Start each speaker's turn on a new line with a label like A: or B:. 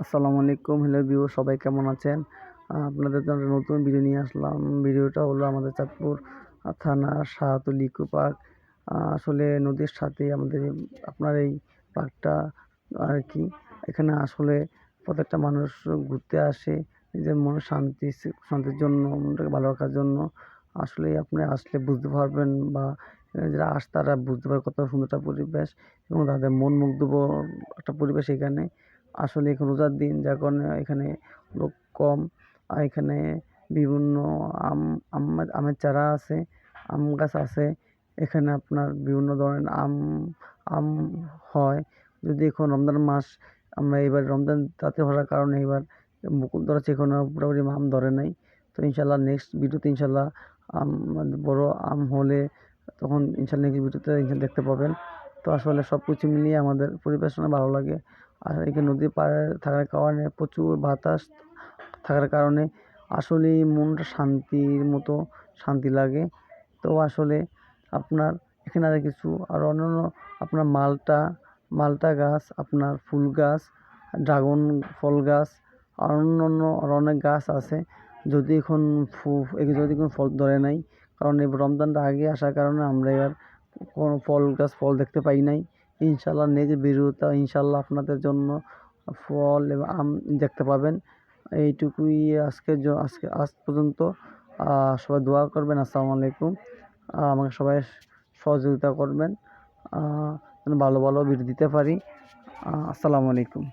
A: আসসালামু আলাইকুম। Hello view সবাই কেমন আছেন? আপনাদের জন্য নতুন ভিডিও নিয়ে আসলাম। ভিডিওটা হলো আমাদের চাঁদপুর থানা শাহতলি ইকো পার্ক। আসলে নদীর সাথে আমাদের আপনার এই পার্কটা আর কি। এখানে আসলে প্রত্যেকটা মানুষ ঘুরতে আসে, নিজের মনে শান্তি, শান্তির জন্য, মনটাকে ভালো রাখার জন্য। আসলে আপনি আসলে বুঝতে পারবেন বা যারা আস তারা বুঝতে পারে কত সুন্দর একটা পরিবেশ এবং তাদের মন মুগ্ধ একটা পরিবেশ এখানে। আসলে এখন রোজার দিন কারণে এখানে লোক কম। আর এখানে বিভিন্ন আম, আম- আমের চারা আছে, আম গাছ আছে। এখানে আপনার বিভিন্ন ধরনের আম আম হয়। যদি এখন রমজান মাস, আমরা এবার রমজান তাতে হওয়ার কারণে এবার মুকুল ধরেছে এখনও পুরোপুরি আম ধরে নাই। তো ইনশাল্লাহ নেক্সট ভিডিওতে ইনশাল্লাহ আম, বড় আম হলে তখন ইনশাল্লাহ নেক্সট ভিডিওতে ইনশাল্লাহ দেখতে পাবেন। তো আসলে সব কিছু মিলিয়ে আমাদের পরিবেশনা ভালো লাগে। আর এখানে নদীর পাড়ে থাকার কারণে প্রচুর বাতাস থাকার কারণে আসলেই মনটা শান্তির মতো শান্তি লাগে। তো আসলে আপনার এখানে আর কিছু আর অন্যান্য আপনার মালটা মালটা গাছ, আপনার ফুল গাছ, ড্রাগন ফল গাছ আর অন্যান্য আরও অনেক গাছ আছে। যদি এখন যদি কোনো ফল ধরে নাই, কারণ এই রমজানটা আগে আসার কারণে আমরা এবার কোনো ফল গাছ, ফল দেখতে পাই নাই। ইনশাল্লাহ নেক্সট ভিডিওতে ইনশাল্লাহ আপনাদের জন্য ফল এবং আম দেখতে পাবেন। এইটুকুই আজকে আজকে, আজ পর্যন্ত। সবাই দোয়া করবেন। আসসালামু আলাইকুম। আমাকে সবাই সহযোগিতা করবেন। ভালো ভালো ভিডিও দিতে পারি। আসসালামু আলাইকুম।